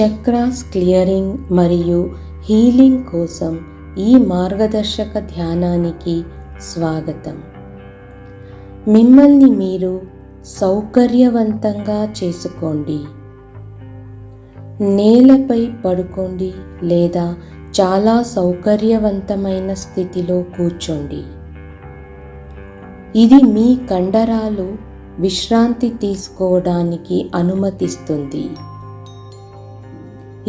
Chakras clearing మరియు healing కోసం ఈ మార్గదర్శక ధ్యానానికి స్వాగతం. మిమ్మల్ని మీరు సౌకర్యవంతంగా చేసుకోండి. నేలపై పడుకోండి లేదా చాలా సౌకర్యవంతమైన స్థితిలో కూర్చోండి. ఇది మీ కండరాలు విశ్రాంతి తీసుకోవడానికి అనుమతిస్తుంది.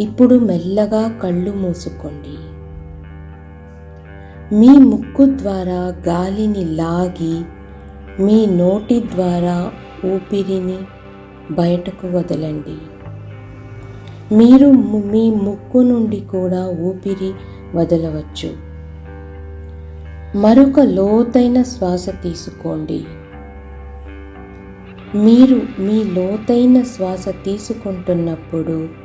ఇప్పుడు మెల్లగా కళ్ళు మూసుకోండి. మీ ముక్కు ద్వారా గాలిని లాగి మీ నోటి ద్వారా ఊపిరిని బయటకు వదలండి. మీరు మీ ముక్కు నుండి కూడా ఊపిరి వదలవచ్చు. మరొక లోతైన శ్వాస తీసుకోండి. మీరు మీ లోతైన శ్వాస తీసుకుంటున్నప్పుడు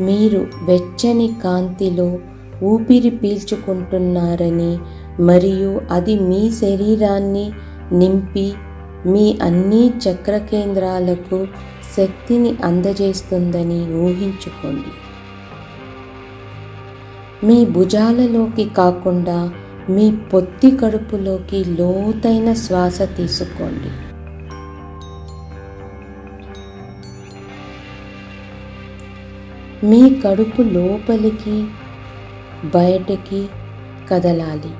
మీరు వెచ్చని కాంతిలో ఊపిరి పీల్చుకుంటున్నారని మరియు అది మీ శరీరాన్ని నింపి మీ అన్ని చక్ర కేంద్రాలకు శక్తిని అందజేస్తుందని ఊహించుకోండి. మీ భుజాలలోకి కాకుండా మీ పొత్తి కడుపులోకి లోతైన శ్వాస తీసుకోండి. మీ కడుపు లోపలికి బయటికి కదలాలి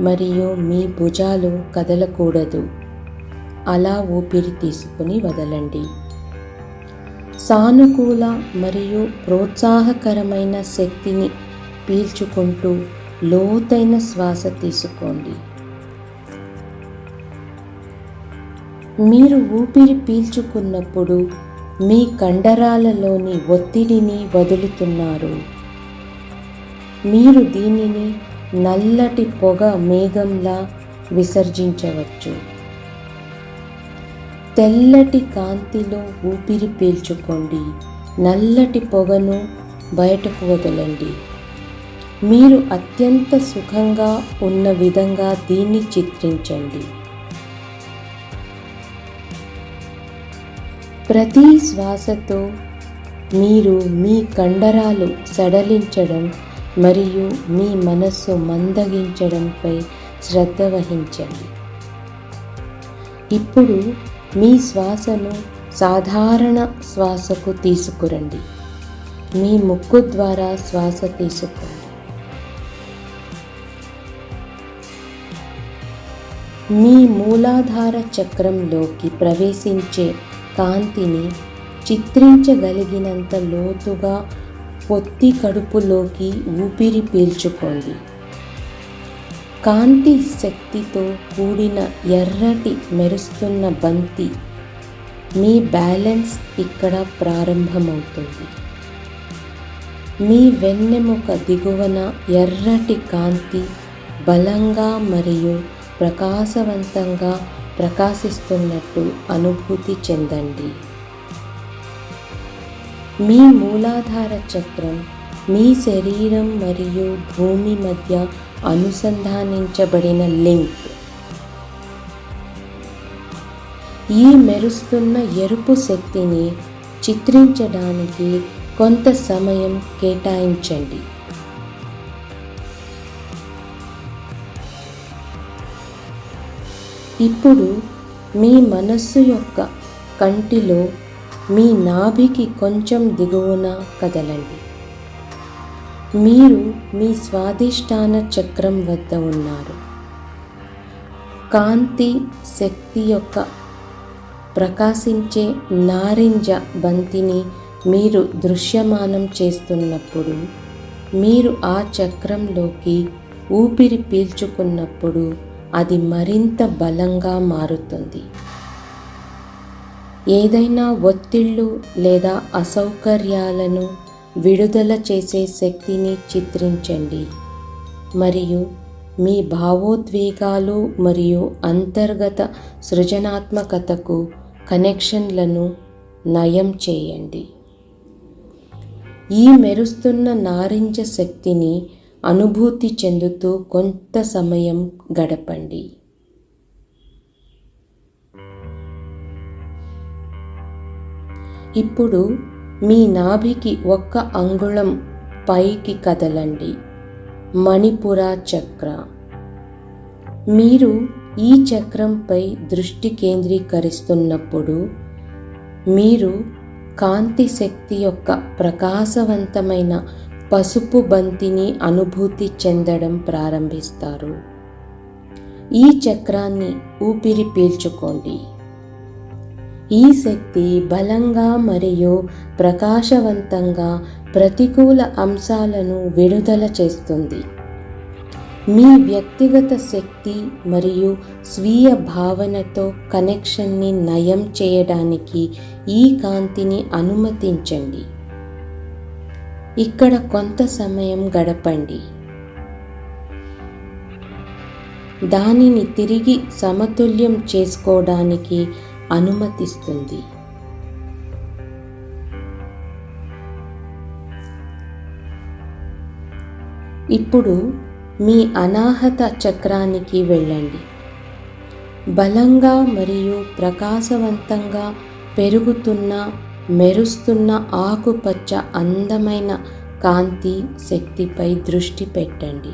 మరియు మీ భుజాలు కదలకూడదు. అలా ఊపిరి తీసుకుని వదలండి. సానుకూల మరియు ప్రోత్సాహకరమైన శక్తిని పీల్చుకుంటూ లోతైన శ్వాస తీసుకోండి. మీరు ఊపిరి పీల్చుకున్నప్పుడు మీ కండరాలలోని ఒత్తిడిని వదులుతున్నారు. మీరు దీనిని నల్లటి పొగ మేఘంలా విసర్జించవచ్చు. తెల్లటి కాంతిలో ఊపిరి పీల్చుకోండి. నల్లటి పొగను బయటకు వదలండి. మీరు అత్యంత సుఖంగా ఉన్న విధంగా దీన్ని చిత్రించండి. ప్రతి శ్వాసతో మీరు మీ కండరాలు సడలించడం మరియు మీ మనస్సు మందగించడంపై శ్రద్ధ వహించండి. ఇప్పుడు మీ శ్వాసను సాధారణ శ్వాసకు తీసుకురండి. మీ ముక్కు ద్వారా శ్వాస తీసుకోండి. మీ మూలాధార చక్రంలోకి ప్రవేశించే కాంతిని చిత్రించగలిగినంత లోతుగా పొత్తి కడుపులోకి ఊపిరి పీల్చుకోండి. కాంతి శక్తితో కూడిన ఎర్రటి మెరుస్తున్న బంతి మీ బ్యాలెన్స్ ఇక్కడ ప్రారంభమవుతుంది. మీ వెన్నెముక దిగువన ఎర్రటి కాంతి బలంగా మరియు ప్రకాశవంతంగా ప్రకాశిస్తున్నట్టు అనుభూతి చెందండి. మీ మూలాధార చక్రం మీ శరీరం మరియు భూమి మధ్య అనుసంధానించబడిన లింక్. ఈ మెరుస్తున్న ఎరుపు శక్తిని చిత్రించడానికి కొంత సమయం కేటాయించండి. ఇప్పుడు మీ మనస్సు యొక్క కంటిలో మీ నాభికి కొంచెం దిగువన కదలండి. మీరు మీ స్వాదిష్టాన చక్రం వద్ద ఉన్నారు. కాంతి శక్తి యొక్క ప్రకాశించే నారింజ బంతిని మీరు దృశ్యమానం చేస్తున్నప్పుడు మీరు ఆ చక్రంలోకి ఊపిరి పీల్చుకున్నప్పుడు అది మరింత బలంగా మారుతుంది. ఏదైనా ఒత్తిళ్ళు లేదా అసౌకర్యాలను విడుదల చేసే శక్తిని చిత్రించండి. మరియు మీ భావోద్వేగాలు మరియు అంతర్గత సృజనాత్మకతకు కనెక్షన్లను నయం చేయండి. ఈ మెరుస్తున్న నారింజ శక్తిని అనుభూతి చెందుతూ కొంత సమయం గడపండి. ఇప్పుడు మీ నాభికి ఒక్క అంగుళం పైకి కదలండి. మణిపుర చక్ర. మీరు ఈ చక్రంపై దృష్టి కేంద్రీకరిస్తున్నప్పుడు మీరు కాంతి శక్తి యొక్క ప్రకాశవంతమైన పసుపు బంతిని అనుభూతి చెందడం ప్రారంభిస్తారు. ఈ చక్రాన్ని ఊపిరి పీల్చుకోండి. ఈ శక్తి బలంగా మరియు ప్రకాశవంతంగా ప్రతికూల అంశాలను విడుదల చేస్తుంది. మీ వ్యక్తిగత శక్తి మరియు స్వీయ భావనతో కనెక్షన్ని నయం చేయడానికి ఈ కాంతిని అనుమతించండి. ఇక్కడ కొంత సమయం గడపండి. దానిని తిరిగి సమతుల్యం చేసుకోవడానికి అనుమతిస్తుంది. ఇప్పుడు మీ అనాహత చక్రానికి వెళ్ళండి. బలంగా మరియు ప్రకాశవంతంగా పెరుగుతున్న మెరుస్తున్న ఆకుపచ్చ అందమైన కాంతి శక్తిపై దృష్టి పెట్టండి.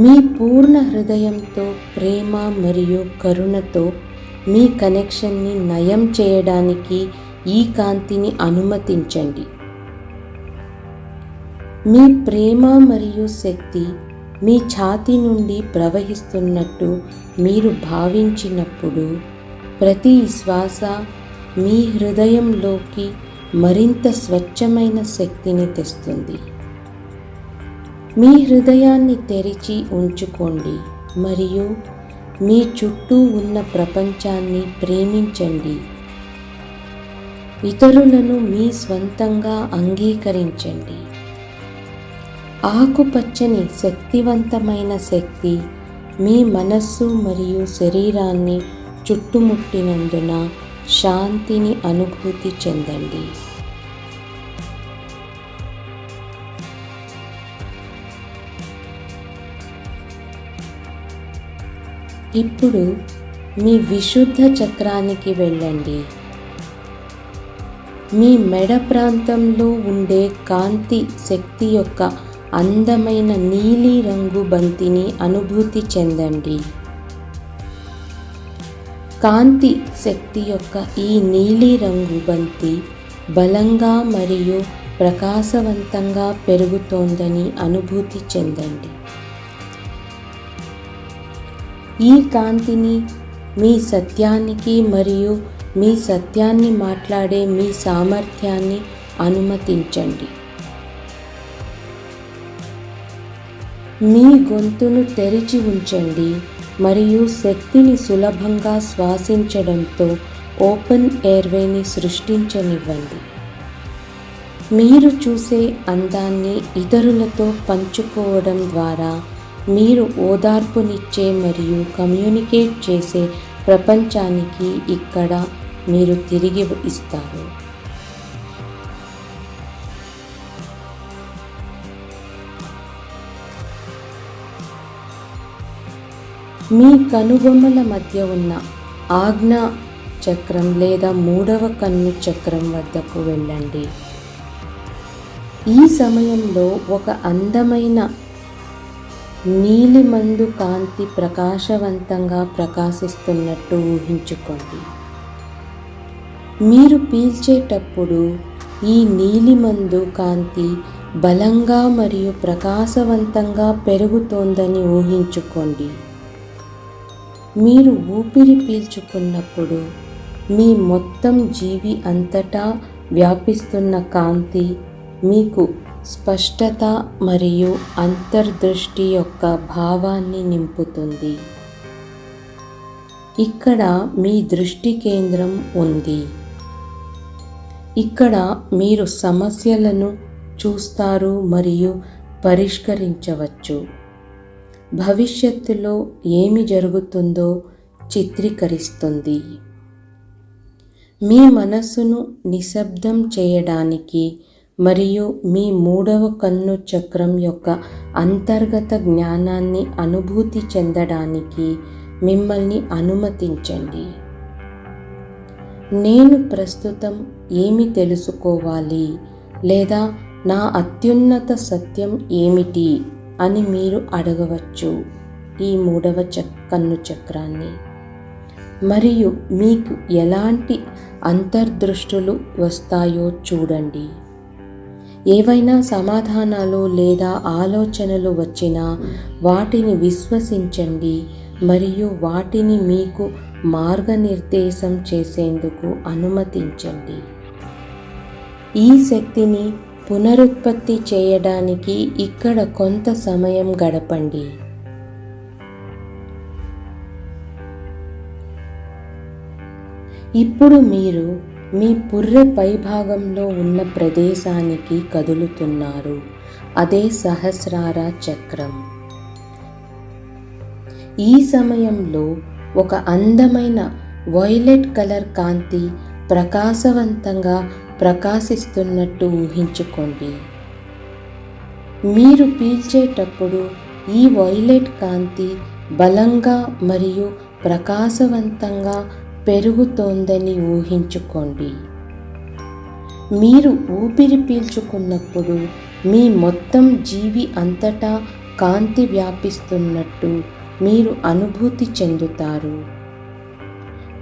మీ పూర్ణ హృదయంతో ప్రేమ మరియు కరుణతో మీ కనెక్షన్ని నయం చేయడానికి ఈ కాంతిని అనుమతించండి. మీ ప్రేమ మరియు శక్తి మీ ఛాతి నుండి ప్రవహిస్తున్నట్టు మీరు భావించినప్పుడు ప్రతి శ్వాస మీ హృదయంలోకి మరింత స్వచ్ఛమైన శక్తిని తెస్తుంది. మీ హృదయాన్ని తెరిచి ఉంచుకోండి మరియు మీ చుట్టూ ఉన్న ప్రపంచాన్ని ప్రేమించండి. ఇతరులను మీ స్వంతంగా అంగీకరించండి. ఆకుపచ్చని శక్తివంతమైన శక్తి మీ మనస్సు మరియు శరీరాన్ని చుట్టుముట్టినందున శాంతిని అనుభూతి చెందండి. ఇప్పుడు మీ విశుద్ధ చక్రానికి వెళ్ళండి. మీ మెడ ప్రాంతంలో ఉండే కాంతి శక్తి యొక్క అందమైన నీలి రంగు బంతిని అనుభూతి చెందండి. కాంతి శక్తి యొక్క ఈ నీలిరంగు బంతి బలంగా మరియు ప్రకాశవంతంగా పెరుగుతోందని అనుభూతి చెందండి. ఈ కాంతిని మీ సత్యానికి మరియు మీ సత్యాన్ని మాట్లాడే మీ సామర్థ్యాన్ని అనుమతించండి. మీ గొంతును తెరిచి ఉంచండి. మరియు శక్తిని సులభంగా శ్వాసించడంతో ఓపెన్ ఎయిర్వేని సృష్టించనివ్వండి. మీరు చూసే అందాన్ని ఇతరులతో పంచుకోవడం ద్వారా మీరు ఓదార్పునిచ్చే మరియు కమ్యూనికేట్ చేసే ప్రపంచానికి ఇక్కడ మీరు తిరిగి ఇస్తారు. మీ కనుబొమ్మల మధ్య ఉన్న ఆజ్ఞా చక్రం లేదా మూడవ కన్ను చక్రం వద్దకు వెళ్ళండి. ఈ సమయంలో ఒక అందమైన నీలిమందు కాంతి ప్రకాశవంతంగా ప్రకాశిస్తున్నట్టు ఊహించుకోండి. మీరు పీల్చేటప్పుడు ఈ నీలిమందు కాంతి బలంగా మరియు ప్రకాశవంతంగా పెరుగుతోందని ఊహించుకోండి. మీరు ఊపిరి పీల్చుకున్నప్పుడు మీ మొత్తం జీవి అంతటా వ్యాపిస్తున్న కాంతి మీకు స్పష్టత మరియు అంతర్దృష్టి యొక్క భావాన్ని నింపుతుంది. ఇక్కడ మీ దృష్టి కేంద్రం ఉంది. ఇక్కడ మీరు సమస్యలను చూస్తారు మరియు పరిష్కరించవచ్చు. భవిష్యత్తులో ఏమి జరుగుతుందో చిత్రీకరిస్తుంది. మీ మనస్సును నిశ్శబ్దం చేయడానికి మరియు మీ మూడవ కన్ను చక్రం యొక్క అంతర్గత జ్ఞానాన్ని అనుభూతి చెందడానికి మిమ్మల్ని అనుమతించండి. నేను ప్రస్తుతం ఏమి తెలుసుకోవాలి? లేదా నా అత్యున్నత సత్యం ఏమిటి? అని మీరు అడగవచ్చు ఈ మూడవ చక్ కన్ను చక్రాన్ని. మరియు మీకు ఎలాంటి అంతర్దృష్టులు వస్తాయో చూడండి. ఏవైనా సమాధానాలు లేదా ఆలోచనలు వచ్చినా వాటిని విశ్వసించండి మరియు వాటిని మీకు మార్గనిర్దేశం చేసేందుకు అనుమతించండి. ఈ శక్తిని పునరుత్పత్తి చేయడానికి ఇక్కడ కొంత సమయం గడపండి. ఇప్పుడు మీరు మీ పుర్రె పైభాగంలో ఉన్న ప్రదేశానికి కదులుతున్నారు. అదే సహస్రార చక్రం. ఈ సమయంలో ఒక అందమైన వైలెట్ కలర్ కాంతి ప్రకాశవంతంగా ప్రకాశిస్తున్నట్టు ఊహించుకోండి. మీరు పీల్చేటప్పుడు ఈ వైలెట్ కాంతి బలంగా మరియు ప్రకాశవంతంగా పెరుగుతోందని ఊహించుకోండి. మీరు ఊపిరి పీల్చుకున్నప్పుడు మీ మొత్తం జీవి అంతటా కాంతి వ్యాపిస్తున్నట్టు మీరు అనుభూతి చెందుతారు.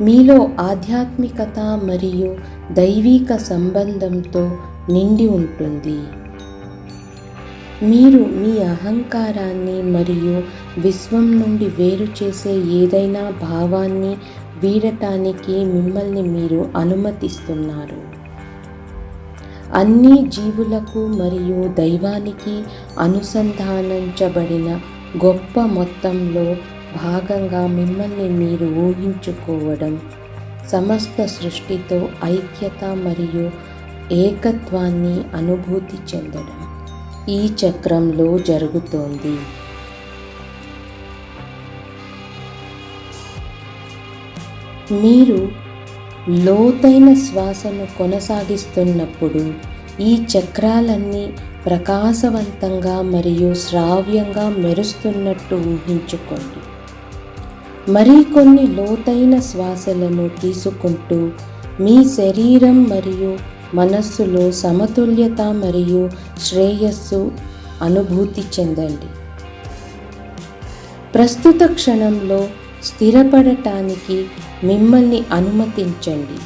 మీలో ఆధ్యాత్మికత మరియు దైవిక సంబంధంతో నిండి ఉంటుంది. మీరు మీ అహంకారాన్ని మరియు విశ్వం నుండి వేరు చేసే ఏదైనా భావాన్ని వీడటానికి మిమ్మల్ని మీరు అనుమతిస్తున్నారు. అన్ని జీవులకు మరియు దైవానికి అనుసంధానించబడిన గొప్ప మొత్తంలో భాగంగా మిమ్మల్ని మీరు ఊహించుకోవడం సమస్త సృష్టితో ఐక్యత మరియు ఏకత్వాన్ని అనుభూతి చెందడం ఈ చక్రంలో జరుగుతోంది. మీరు లోతైన శ్వాసను కొనసాగిస్తున్నప్పుడు ఈ చక్రాలన్నీ ప్రకాశవంతంగా మరియు శ్రావ్యంగా మెరుస్తున్నట్టు ఊహించుకోండి. మరికొన్ని లోతైన శ్వాసలను తీసుకుంటూ మీ శరీరం మరియు మనస్సులో సమతుల్యత మరియు శ్రేయస్సు అనుభూతి చెందండి. ప్రస్తుత క్షణంలో స్థిరపడటానికి మిమ్మల్ని అనుమతించండి.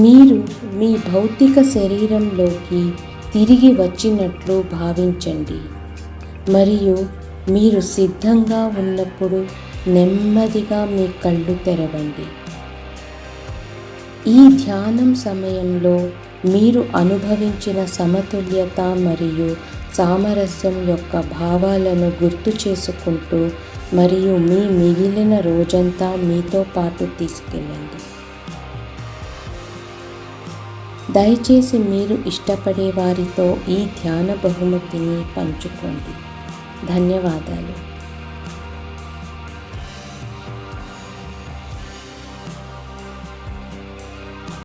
మీరు మీ భౌతిక శరీరంలోకి తిరిగి వచ్చినట్లు భావించండి. మరియు మీరు సిద్ధంగా ఉన్నప్పుడు నెమ్మదిగా మీ కళ్ళు తెరవండి. ఈ ధ్యానం సమయంలో మీరు అనుభవించిన సమతుల్యత మరియు సామరస్యం యొక్క భావాలను గుర్తు చేసుకుంటూ మరియు మీ మిగిలిన రోజంతా మీతో పాటు తీసుకెళ్ళండి. దయచేసి మీరు ఇష్టపడే వారితో ఈ ధ్యాన బహుమతిని పంచుకోండి. ధన్యవాదాలు.